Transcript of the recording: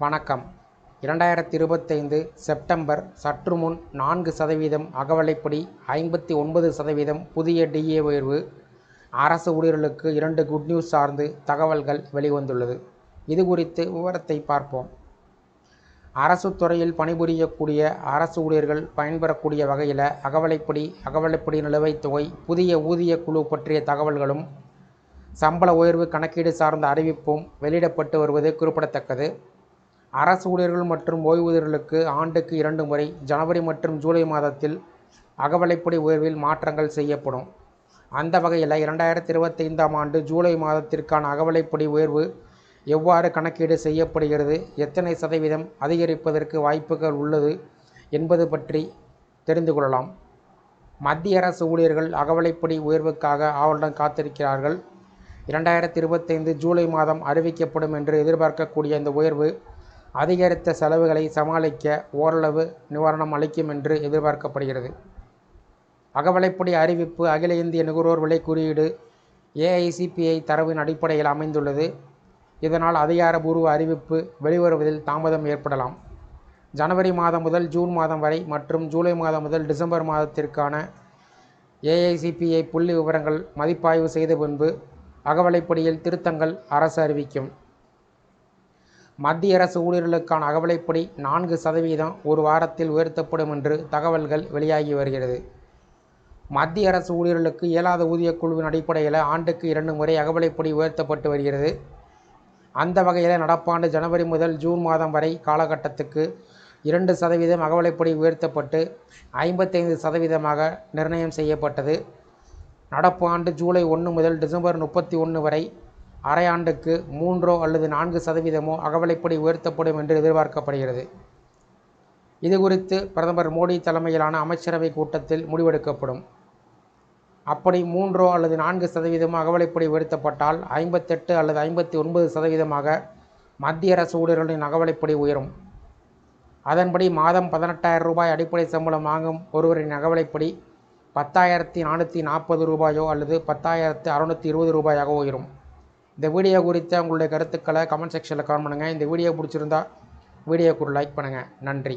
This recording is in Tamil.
வணக்கம். இரண்டாயிரத்தி இருபத்தைந்து செப்டம்பர் சற்று முன் நான்கு சதவீதம் அகவலைப்படி ஐம்பத்தி ஒன்பது சதவீதம் புதிய டிஏ உயர்வு. அரசு ஊழியர்களுக்கு இரண்டு குட் நியூஸ் சார்ந்து தகவல்கள் வெளிவந்துள்ளது. இது குறித்து விவரத்தை பார்ப்போம். அரசு துறையில் பணிபுரியக்கூடிய அரசு ஊழியர்கள் பயன்பெறக்கூடிய வகையில் அகவலைப்படி அகவலைப்படி நிலுவைத் தொகை புதிய ஊதிய குழு பற்றிய தகவல்களும் சம்பள உயர்வு கணக்கீடு சார்ந்த அறிவிப்பும் வெளியிடப்பட்டு வருவது குறிப்பிடத்தக்கது. அரசு ஊழியர்கள் மற்றும் ஓய்வூதியர்களுக்கு ஆண்டுக்கு இரண்டு முறை ஜனவரி மற்றும் ஜூலை மாதத்தில் அகவலைப்படி உயர்வில் மாற்றங்கள் செய்யப்படும். அந்த வகையில் இரண்டாயிரத்தி இருபத்தைந்தாம் ஆண்டு ஜூலை மாதத்திற்கான அகவலைப்படி உயர்வு எவ்வாறு கணக்கீடு செய்யப்படுகிறது எத்தனை சதவீதம் அதிகரிப்பதற்கு வாய்ப்புகள் உள்ளது என்பது பற்றி தெரிந்து கொள்ளலாம். மத்திய அரசு ஊழியர்கள் அகவலைப்படி உயர்வுக்காக ஆவலுடன் காத்திருக்கிறார்கள். இரண்டாயிரத்தி இருபத்தைந்து ஜூலை மாதம் அறிவிக்கப்படும் என்று எதிர்பார்க்கக்கூடிய இந்த உயர்வு அதிகரித்த செலவுகளை சமாளிக்க ஓரளவு நிவாரணம் அளிக்கும் என்று எதிர்பார்க்கப்படுகிறது. அகவலைப்படி அறிவிப்பு அகில இந்திய நுகர்வோர் விலை குறியீடு ஏஐசிபிஐ தரவின் அடிப்படையில் அமைந்துள்ளது. இதனால் அதிகாரபூர்வ அறிவிப்பு வெளிவருவதில் தாமதம் ஏற்படலாம். ஜனவரி மாதம் முதல் ஜூன் மாதம் வரை மற்றும் ஜூலை மாதம் முதல் டிசம்பர் மாதத்திற்கான ஏஐசிபிஐ புள்ளி விவரங்கள் மதிப்பாய்வு செய்த பின்பு அகவலைப்படியில் திருத்தங்கள் அரசு அறிவிக்கும். மத்திய அரசு ஊழியர்களுக்கான அகவலைப்படி நான்கு சதவீதம் ஒரு வாரத்தில் உயர்த்தப்படும் என்று தகவல்கள் வெளியாகி வருகிறது. மத்திய அரசு ஊழியர்களுக்கு இயலாத ஊதியக் குழுவின் அடிப்படையில் ஆண்டுக்கு இரண்டு முறை அகவலைப்படி உயர்த்தப்பட்டு வருகிறது. அந்த வகையில் நடப்பாண்டு ஜனவரி முதல் ஜூன் மாதம் வரை காலகட்டத்துக்கு இரண்டு சதவீதம் அகவலைப்படி உயர்த்தப்பட்டு ஐம்பத்தைந்து சதவீதமாக நிர்ணயம் செய்யப்பட்டது. நடப்பு ஆண்டு ஜூலை ஒன்று முதல் டிசம்பர் முப்பத்தி ஒன்று வரை அரையாண்டுக்கு மூன்றோ அல்லது நான்கு சதவீதமோ அகவலைப்படி உயர்த்தப்படும் என்று எதிர்பார்க்கப்படுகிறது. இது குறித்து பிரதமர் மோடி தலைமையிலான அமைச்சரவை கூட்டத்தில் முடிவெடுக்கப்படும். அப்படி மூன்றோ அல்லது நான்கு சதவீதமோ அகவலைப்படி உயர்த்தப்பட்டால் ஐம்பத்தெட்டு அல்லது ஐம்பத்தி ஒன்பது சதவீதமாக மத்திய அரசு ஊழியர்களின் அகவலைப்படி உயரும். அதன்படி மாதம் பதினெட்டாயிரம் ரூபாய் அடிப்படை சம்பளம் வாங்கும் ஒருவரின் அகவலைப்படி பத்தாயிரத்தி நானூற்றி நாற்பது ரூபாயோ அல்லது பத்தாயிரத்து அறுநூற்றி இருபது ரூபாயாக உயரும். இந்த வீடியோ குறித்த உங்களுடைய கருத்துக்களை கமெண்ட் செக்ஷனில் கமெண்ட் பண்ணுங்கள் இந்த வீடியோ பிடிச்சிருந்தா வீடியோக்கு ஒரு லைக் பண்ணுங்கள் நன்றி.